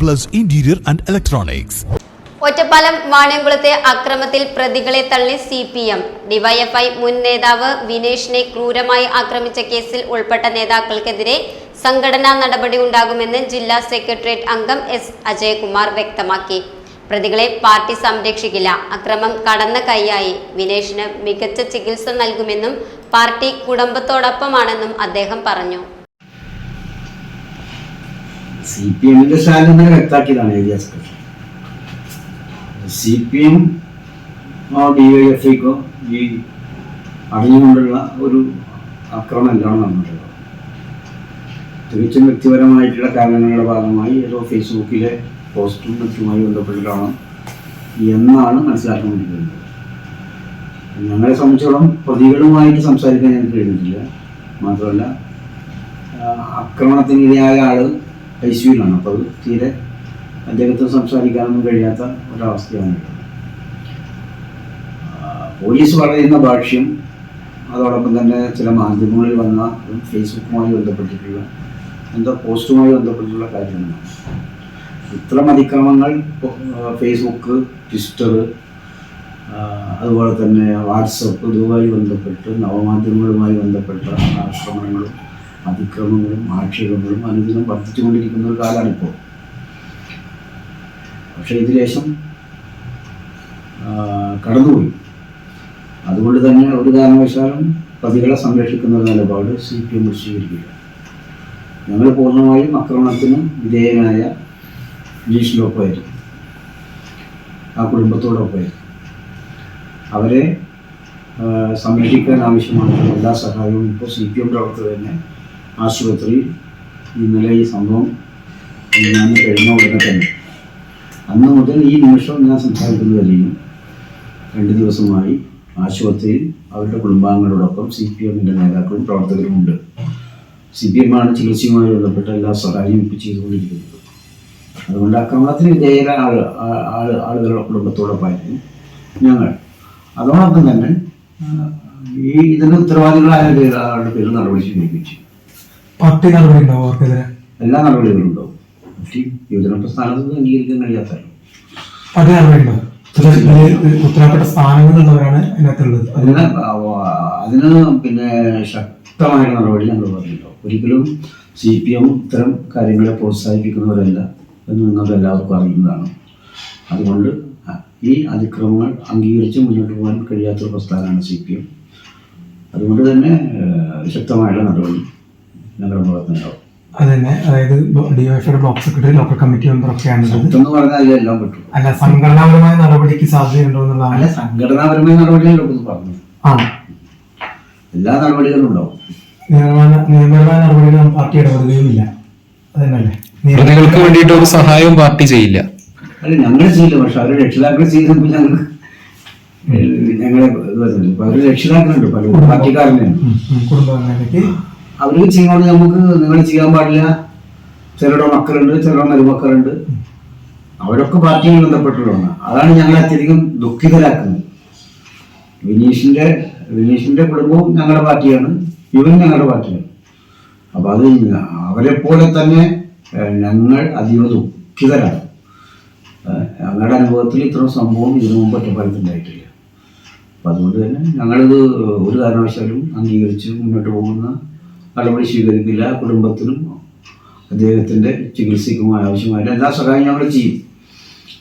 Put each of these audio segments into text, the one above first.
Plus interior and electronics Ottapalam വാണിയംകുളത്തെ അക്രമത്തിൽ പ്രതികളെ തള്ളി സി പി എം ഡിവൈഎഫ്ഐ മുൻ നേതാവ് വിനേഷിനെ ക്രൂരമായി ആക്രമിച്ച കേസിൽ ഉൾപ്പെട്ട നേതാക്കൾക്കെതിരെ സംഘടനാ നടപടി ഉണ്ടാകുമെന്ന് ജില്ലാ സെക്രട്ടേറിയറ്റ് അംഗം എസ് അജയകുമാർ വ്യക്തമാക്കി. പ്രതികളെ പാർട്ടി സംരക്ഷിക്കില്ല. അക്രമം കടന്ന കൈയായി. വിനേഷിന് മികച്ച ചികിത്സ നൽകുമെന്നും പാർട്ടി കുടുംബത്തോടൊപ്പമാണെന്നും അദ്ദേഹം പറഞ്ഞു. സി പി എമ്മിന്റെ സ്റ്റാൻഡ് ഇന്നലെ വ്യക്തമാക്കിയതാണ് area secretary C P M D Y F ഐക്കോ ഈ അടഞ്ഞുകൊണ്ടുള്ള ഒരു ആക്രമണമല്ലാണ് നടന്നിട്ടുള്ളത്? തികച്ചും വ്യക്തിപരമായിട്ടുള്ള കാരണങ്ങളുടെ ഭാഗമായി ഏതോ ഫേസ്ബുക്കിലെ പോസ്റ്റും മറ്റുമായി ബന്ധപ്പെട്ടിട്ടാണ് എന്നാണ് മനസ്സിലാക്കിക്കൊണ്ടിരിക്കുന്നത് ഞങ്ങളെ സംബന്ധിച്ചോളം പ്രതികളുമായിട്ട് സംസാരിക്കാൻ ഞങ്ങൾക്ക് കഴിഞ്ഞിട്ടില്ല. മാത്രമല്ല ആക്രമണത്തിനിരയായ ആൾ ഐ സിയുലാണ് അപ്പോൾ അത് തീരെ അദ്ദേഹത്തിന് സംസാരിക്കാനൊന്നും കഴിയാത്ത ഒരവസ്ഥയാണ്. പോലീസ് പറയുന്ന ഭാഷ്യം അതോടൊപ്പം തന്നെ ചില മാധ്യമങ്ങളിൽ വന്ന ഫേസ്ബുക്കുമായി ബന്ധപ്പെട്ടിട്ടുള്ള എന്തോ പോസ്റ്റുമായി ബന്ധപ്പെട്ടിട്ടുള്ള കാര്യങ്ങളാണ്. ഇത്തരം അതിക്രമങ്ങൾ ഫേസ്ബുക്ക് ട്വിറ്റർ അതുപോലെ തന്നെ വാട്സപ്പ് ഇതുമായി ബന്ധപ്പെട്ട് നവമാധ്യമങ്ങളുമായി ബന്ധപ്പെട്ട ആക്രമണങ്ങളും അതിക്രമങ്ങളും ആക്ഷേപങ്ങളും അനുദിനം വർദ്ധിച്ചുകൊണ്ടിരിക്കുന്ന ഒരു കാലമാണിപ്പോൾ പക്ഷേ ഇത് ലേശം കടന്നുപോയി. അതുകൊണ്ട് തന്നെ ഒരു കാരണവശാലും പ്രതികളെ സംരക്ഷിക്കുന്ന ഒരു നിലപാട് സി പി എം സ്വീകരിക്കുക ഞങ്ങൾ പൂർണമായും ആക്രമണത്തിന് വിധേയനായ ജീഷിനൊപ്പമായിരുന്നു ആ കുടുംബത്തോടൊപ്പമായിരുന്നു അവരെ സംരക്ഷിക്കാൻ ആവശ്യമായിട്ടുള്ള എല്ലാ സഹായവും ഇപ്പോൾ സി പി എം പ്രവർത്തകർ തന്നെ ആശുപത്രിയിൽ ഇന്നലെ ഈ സംഭവം ഞാൻ കഴിഞ്ഞ ഉടനെ തന്നെ. അന്ന് മുതൽ ഈ നിമിഷം ഞാൻ സംസാരിക്കുന്നത് വരെയും രണ്ട് ദിവസമായി ആശുപത്രിയിൽ അവരുടെ കുടുംബാംഗങ്ങളോടൊപ്പം സി പി എമ്മിന്റെ നേതാക്കളും പ്രവർത്തകരുമുണ്ട്. സി പി എമ്മാണ് ചികിത്സയുമായി ബന്ധപ്പെട്ട എല്ലാ സഹായവും ഇപ്പോൾ ചെയ്തുകൊണ്ടിരിക്കുന്നത്. അതുകൊണ്ട് ആക്രമണത്തിന് വിധേയരായ ആൾ ആൾ- ആളുകളുടെ കുടുംബത്തോടൊപ്പമായിരുന്നു ഞങ്ങൾ. അതോടൊപ്പം തന്നെ ഈ ഇതിന് ഉത്തരവാദികളായ ആളുടെ പേര് നടപടി സ്വീകരിപ്പിച്ചു പാർട്ടി നടപടി ഉണ്ടാവും അവർക്കെതിരെ? എല്ലാ നടപടികളും ഉണ്ടാവും യുവജന പ്രസ്ഥാനത്ത് അംഗീകരിക്കാൻ കഴിയാത്തല്ലോ പാർട്ടി നടപടി ഉണ്ടാവും ചില സ്ഥാനങ്ങളുള്ളവരാണ് അതിനകത്തുള്ളത്. അതിന് അതിന് പിന്നെ ശക്തമായ നടപടി ഞങ്ങൾ പറഞ്ഞിട്ടുണ്ടാവും ഒരിക്കലും സി പി എം ഇത്തരം കാര്യങ്ങളെ പ്രോത്സാഹിപ്പിക്കുന്നവരല്ല എന്ന് നിങ്ങൾക്ക് എല്ലാവർക്കും അറിയുന്നതാണ്. അതുകൊണ്ട് ഈ അതിക്രമങ്ങൾ അംഗീകരിച്ച് മുന്നോട്ട് പോകാൻ കഴിയാത്തൊരു പ്രസ്ഥാനമാണ് സി പി എം അതുകൊണ്ട് തന്നെ ശക്തമായുള്ള നടപടി. ഞങ്ങളുടെ ഭാഗത്തുണ്ടാവും അത് അതായത് ഡിവൈഎഫ്ഐയുടെ block secretary local committee member ഒക്കെ ആണുള്ളത് അല്ല സംഘടനാപരമായ നടപടിക്ക് സാധ്യതയുണ്ടോ എന്നുള്ളതാണ്. സംഘടനാപരമായ നടപടികളൊക്കെ പറഞ്ഞു ആ. എല്ലാ നടപടികളും ഉണ്ടാവും. നിയമപരമായ നിയമപരമായ പാർട്ടി ഇടപെടുകയുമില്ല. അത് തന്നെയല്ലേ നിയമ- പ്രതികൾക്ക് വേണ്ടിയിട്ട് ഒരു സഹായവും പാർട്ടി ചെയ്യില്ല. അല്ല ഞങ്ങൾ ചെയ്യില്ല പക്ഷെ അവർ രക്ഷിതാക്കൾ ചെയ്യുമ്പോൾ ഞങ്ങൾ. ഞങ്ങളെ ഇപ്പൊ രക്ഷിതാക്കളുണ്ട് പല പാർട്ടിക്കാരനെയാണ് കുടുംബ അവർക്ക് ചെയ്യുമ്പോൾ നമുക്ക് നിങ്ങൾ ചെയ്യാൻ പാടില്ല. ചിലരുടെ മക്കളുണ്ട് ചിലരുടെ മരുമക്കളുണ്ട്. അവരൊക്കെ പാർട്ടിയിൽ ബന്ധപ്പെട്ടുള്ളതാണ് അതാണ് ഞങ്ങൾ അത്യധികം ദുഃഖിതരാക്കുന്നത്. വിനീഷിന്റെ വിനീഷിന്റെ കുടുംബവും ഞങ്ങളുടെ പാർട്ടിയാണ്. ഇവൻ ഞങ്ങളുടെ പാർട്ടിയാണ്. അപ്പൊ അത് അവരെ പോലെ തന്നെ ഞങ്ങൾ അതീവ ദുഃഖിതരാണ്. ഞങ്ങളുടെ അനുഭവത്തിൽ ഇത്ര സംഭവം ഇതിനു മുമ്പ് ഒറ്റപ്പാലത്തുണ്ടായിട്ടില്ല അപ്പം അതുകൊണ്ട് തന്നെ ഞങ്ങളിത് ഒരു കാരണവശാലും അംഗീകരിച്ച് മുന്നോട്ട് പോകുന്ന നടപടി സ്വീകരിക്കില്ല. കുടുംബത്തിനും അദ്ദേഹത്തിന്റെ ചികിത്സയ്ക്കും ആവശ്യമായ എല്ലാ സഹായങ്ങളും ഞങ്ങൾ ചെയ്യും.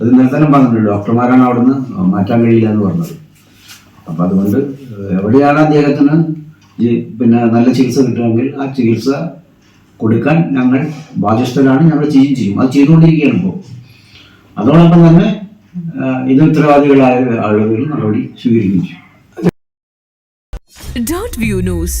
അത് ഇന്നലെ തന്നെ പറഞ്ഞിട്ടുണ്ട്. ഡോക്ടർമാരാണ് അവിടുന്ന് മാറ്റാൻ കഴിയില്ല എന്ന് പറഞ്ഞത്. അപ്പം അതുകൊണ്ട് എവിടെയാണ് അദ്ദേഹത്തിന് പിന്നെ നല്ല ചികിത്സ കിട്ടുമെങ്കിൽ ആ ചികിത്സ കൊടുക്കാൻ ഞങ്ങൾ ബാധ്യസ്ഥരാണ്. ഞങ്ങൾ ചെയ്യും ചെയ്യും. അത് ചെയ്തുകൊണ്ടിരിക്കുകയാണ് ഇപ്പോൾ അതോടൊപ്പം തന്നെ ഇത് ഉത്തരവാദികളായ ആളുകൾ നടപടി സ്വീകരിക്കുകയും ചെയ്യും. Dot view news